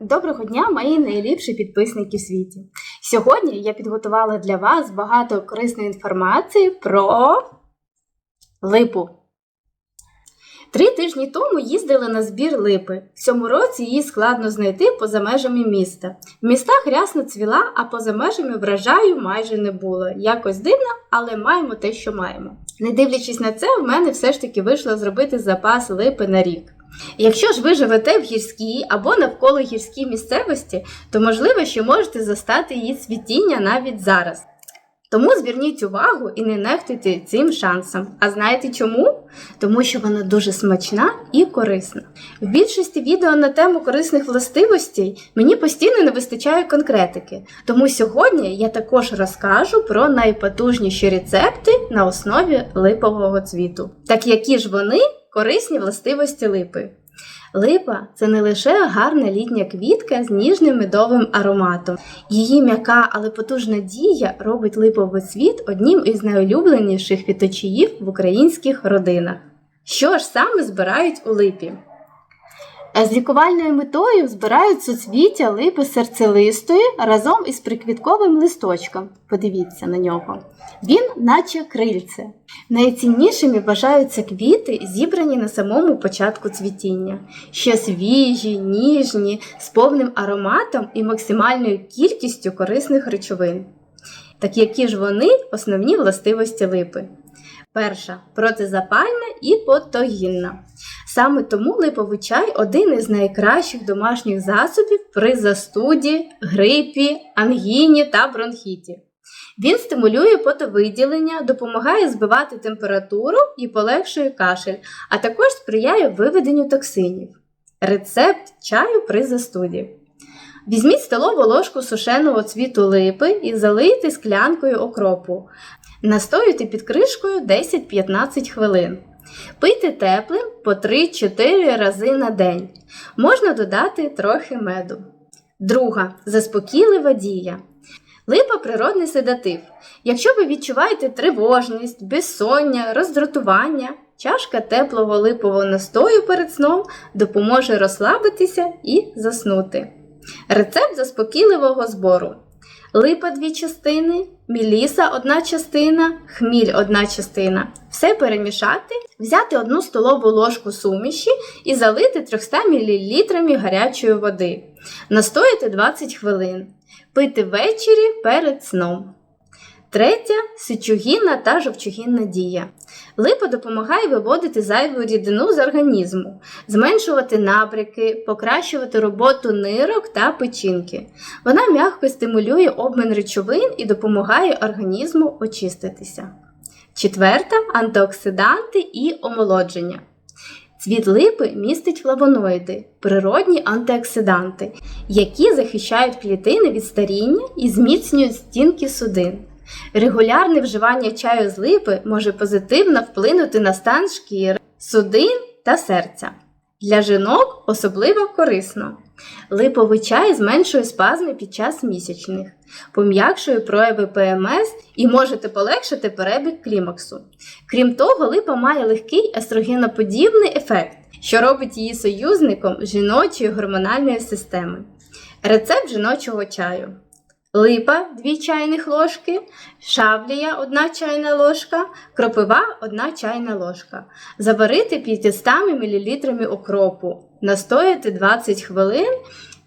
Доброго дня, мої найліпші підписники в світі. Сьогодні я підготувала для вас багато корисної інформації про липу. Три тижні тому їздили на збір липи. В цьому році її складно знайти поза межами міста. В містах рясно цвіла, а поза межами врожаю майже не було. Якось дивно, але маємо те, що маємо. Не дивлячись на це, в мене все ж таки вийшло зробити запас липи на рік. Якщо ж ви живете в гірській або навколо гірській місцевості, то можливо, що можете застати її цвітіння навіть зараз. Тому зверніть увагу і не нехтуйте цим шансом. А знаєте чому? Тому що вона дуже смачна і корисна. В більшості відео на тему корисних властивостей мені постійно не вистачає конкретики. Тому сьогодні я також розкажу про найпотужніші рецепти на основі липового цвіту. Так які ж вони корисні властивості липи. Липа це не лише гарна літня квітка з ніжним медовим ароматом. Її м'яка, але потужна дія робить липовий цвіт одним із найулюбленіших квіточіїв в українських родинах. Що ж саме збирають у липі? З лікувальною метою збирають суцвіття липи серцелистої разом із приквітковим листочком. Подивіться на нього. Він, наче крильце. Найціннішими вважаються квіти, зібрані на самому початку цвітіння, ще свіжі, ніжні, з повним ароматом і максимальною кількістю корисних речовин. Так які ж вони основні властивості липи? Перша протизапальна і потогінна. Саме тому липовий чай один із найкращих домашніх засобів при застуді, грипі, ангіні та бронхіті. Він стимулює потовиділення, допомагає збивати температуру і полегшує кашель, а також сприяє виведенню токсинів. Рецепт чаю при застуді. Візьміть столову ложку сушеного цвіту липи і залийте склянкою окропу. Настоюйте під кришкою 10-15 хвилин. Пийте теплим по 3-4 рази на день. Можна додати трохи меду. Друга заспокійлива дія. Липа природний седатив. Якщо ви відчуваєте тривожність, безсоння, роздратування, чашка теплого липового настою перед сном допоможе розслабитися і заснути. Рецепт заспокійливого збору. Липа дві частини, міліса одна частина, хміль одна частина. Все перемішати, взяти одну столову ложку суміші і залити 300 мл гарячої води. Настояти 20 хвилин. Пити ввечері перед сном. Третя сечогінна та жовчогінна дія. Липа допомагає виводити зайву рідину з організму, зменшувати набряки, покращувати роботу нирок та печінки. Вона м'яко стимулює обмін речовин і допомагає організму очиститися. Четверта антиоксиданти і омолодження. Цвіт липи містить флавоноїди, природні антиоксиданти, які захищають клітини від старіння і зміцнюють стінки судин. Регулярне вживання чаю з липи може позитивно вплинути на стан шкіри, судин та серця. Для жінок особливо корисно. Липовий чай зменшує спазми під час місячних, пом'якшує прояви ПМС і можете полегшити перебіг клімаксу. Крім того, липа має легкий естрогеноподібний ефект, що робить її союзником жіночої гормональної системи. Рецепт жіночого чаю. Липа 2 чайних ложки, шавлія 1 чайна ложка, кропива 1 чайна ложка. Заварити 500 мл окропу, настояти 20 хвилин,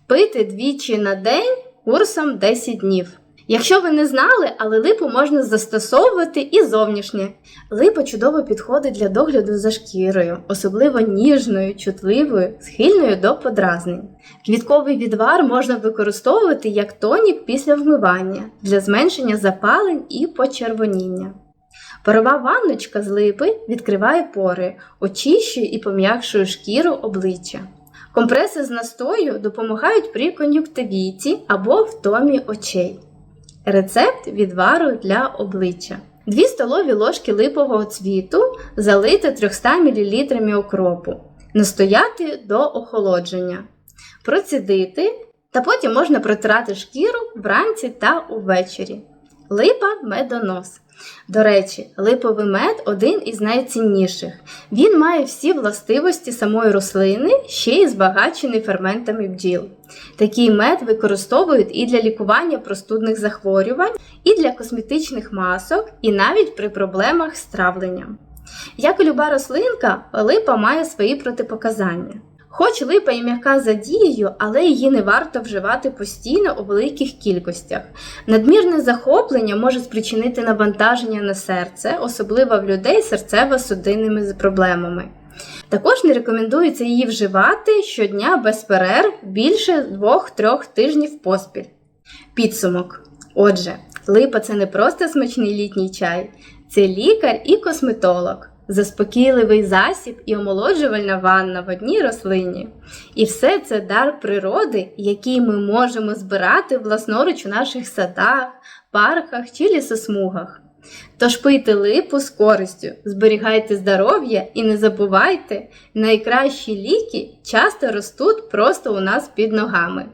пити двічі на день курсом 10 днів. Якщо ви не знали, але липу можна застосовувати і зовнішнє. Липа чудово підходить для догляду за шкірою, особливо ніжною, чутливою, схильною до подразнень. Квітковий відвар можна використовувати як тонік після вмивання для зменшення запалень і почервоніння. Парова ванночка з липи відкриває пори, очищує і пом'якшує шкіру обличчя. Компреси з настою допомагають при кон'юктивіті або втомі очей. Рецепт відвару для обличчя. 2 столові ложки липового цвіту залити 300 мл окропу. Настояти до охолодження. Процідити та потім можна протирати шкіру вранці та увечері. Липа медонос. До речі, липовий мед один із найцінніших. Він має всі властивості самої рослини, ще й збагачений ферментами бджіл. Такий мед використовують і для лікування простудних захворювань, і для косметичних масок, і навіть при проблемах з травленням. Як і люба рослинка, липа має свої протипоказання. Хоч липа і м'яка за дією, але її не варто вживати постійно у великих кількостях. Надмірне захоплення може спричинити навантаження на серце, особливо в людей з серцево-судинними проблемами. Також не рекомендується її вживати щодня без перерв більше 2-3 тижнів поспіль. Підсумок. Отже, липа це не просто смачний літній чай, це лікар і косметолог, заспокійливий засіб і омолоджувальна ванна в одній рослині. І все це дар природи, який ми можемо збирати власноруч у наших садах, парках чи лісосмугах. Тож пийте липу з користю, зберігайте здоров'я і не забувайте, найкращі ліки часто ростуть просто у нас під ногами.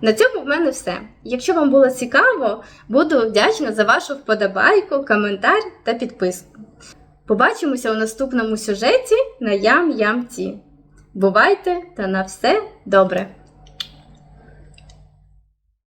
На цьому в мене все. Якщо вам було цікаво, буду вдячна за вашу вподобайку, коментар та підписку. Побачимося у наступному сюжеті на Ям-Ям-Ті. Бувайте та на все добре!